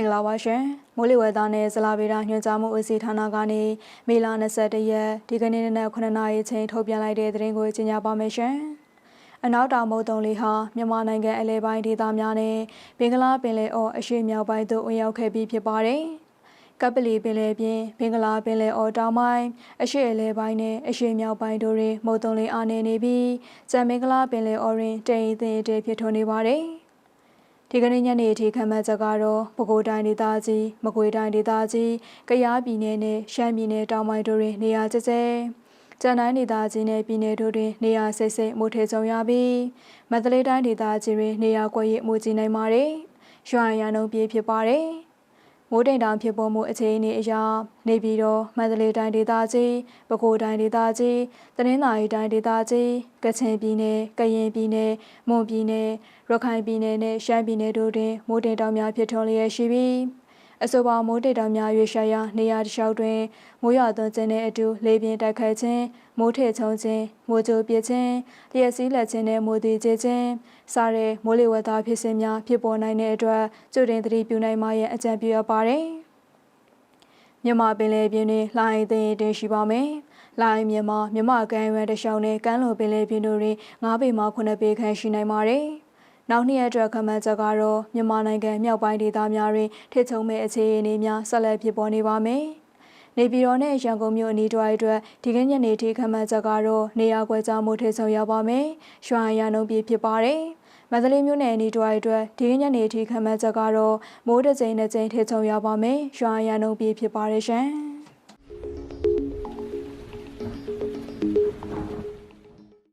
င်္ဂလာပါရှင်မိုးလေဝသနဲ့ဇလာဗေဒညွှန်ကြားမှုဦးစီးဌာနကနေမေလ21ရက်ဒီကနေ့နေ့9နာရီချိန်ထုတ်ပြန်လိုက်တဲ့သတင်းကိုကြီးညာပါမယ်ရှင်အနောက်တောင်မုတ်တုံလေးဟာမြန်မာနိုင်ငံအလဲပိုင်းဒေသများနဲ့ဘင်္ဂလားပင်လယ်အော်အရှေ့မြောက်ပိုင်းသို့ဝင်ရောက်ခဲ့ပြီးဖြစ်ပါတယ်ကပလီပင်လယ်ပြင်ဘင်္ဂလားပင်လယ်အော်တောင်ပိုင်းအရှေ့အလဲပိုင်းနဲ့အရှေ့မြောက်ပိုင်းတို့တွင်မုတ်တုံလေးအားနေနေပြီးကြံမင်္ဂလားပင်လယ်အော်တွင်တိမ်အထည်အထည်ဖြစ်ထွန်းနေပါတယ်။ ဒီကနေ့ညနေအထိခံမှန်းချက်ကတော့ပဲခူးတိုင်းဒေသကြီးမကွေးတိုင်းဒေသကြီးကယားပြည်နယ်နဲ့ရှမ်းပြည်နယ်တောင်ပိုင်းတို့တွင်နေရာကျကျကျန်တိုင်းဒေသကြီးနဲ့ပြည်နယ်တို့တွင်နေရာစိတ်စိတ်မှုထေကြုံရပြီးမန္တလေးတိုင်းဒေသကြီးတွင်နေရာကွက်ရမှုကြီးနိုင်ပါတယ်။ရွှန်ရန်နှုံပြေးဖြစ်ပါတယ်။ မိုးတိမ်တောင်ဖြစ်ပေါ်မှုအခြေအနေအရနေပြည်တော်မန္တလေးတိုင်းဒေသကြီးပဲခူးတိုင်းဒေသကြီးတနင်္သာရီတိုင်းဒေသကြီးကချင်ပြည်နယ်ကရင်ပြည်နယ်မွန်ပြည်နယ်ရခိုင်ပြည်နယ်နဲ့ရှမ်းပြည်နယ်တို့တွင်မိုးတိမ်တောင်များဖြစ်ထွန်းလျက်ရှိပြီး အဆိုပါမိုးတိမ်တောင်များရွေရှာရာနေရာတစ်လျှောက်တွင်မိုးရွာသွန်းခြင်းနဲ့အတူလေပြင်းတိုက်ခတ်ခြင်းမိုးထချုံခြင်းမိုးကြိုပြခြင်းလျှက်စီးလက်ခြင်းနဲ့မိုးသေးခြင်းစားတဲ့မိုးလေဝသဖြစ်စဉ်များဖြစ်ပေါ်နိုင်တဲ့အတွက်ကြိုတင်သတိပြုနိုင်မှရဲ့အကြံပြုရပါတယ်။မြန်မာပင်လယ်ပြင်တွင်လှိုင်းသိရင်တင်ရှိပါမယ်။လှိုင်းမြန်မာမြန်မာကမ်းရွယ်တစ်လျှောက်နဲ့ကမ်းလွန်ပင်လယ်ပြင်တို့တွင်9ပေမှ9ပေခန့်ရှိနိုင်ပါတယ်။ နောက်နှစ်ရက်အတွက်ခန့်မှန်းချက်ကတော့မြန်မာနိုင်ငံမြောက်ပိုင်းဒေသများတွင်ထစ်ချုံမဲ့အခြေအနေများဆက်လက်ဖြစ်ပေါ်နေပါမယ်။နေပြည်တော်နဲ့ရန်ကုန်မြို့အနီးတစ်ဝိုက်အတွက်ဒီကနေ့ညနေထိခန့်မှန်းချက်ကတော့နေရာကွက်ကြားမှုထစ်ဆုံရပါမယ်။ရွှာရနှုံပြဖြစ်ပါတယ်။မန္တလေးမြို့နယ်အနီးတစ်ဝိုက်အတွက်ဒီကနေ့ညနေထိခန့်မှန်းချက်ကတော့မိုးတစ်ကြိမ်နဲ့ကြိမ်ထစ်ချုံရပါမယ်။ရွှာရနှုံပြဖြစ်ပါတယ်ရှင်။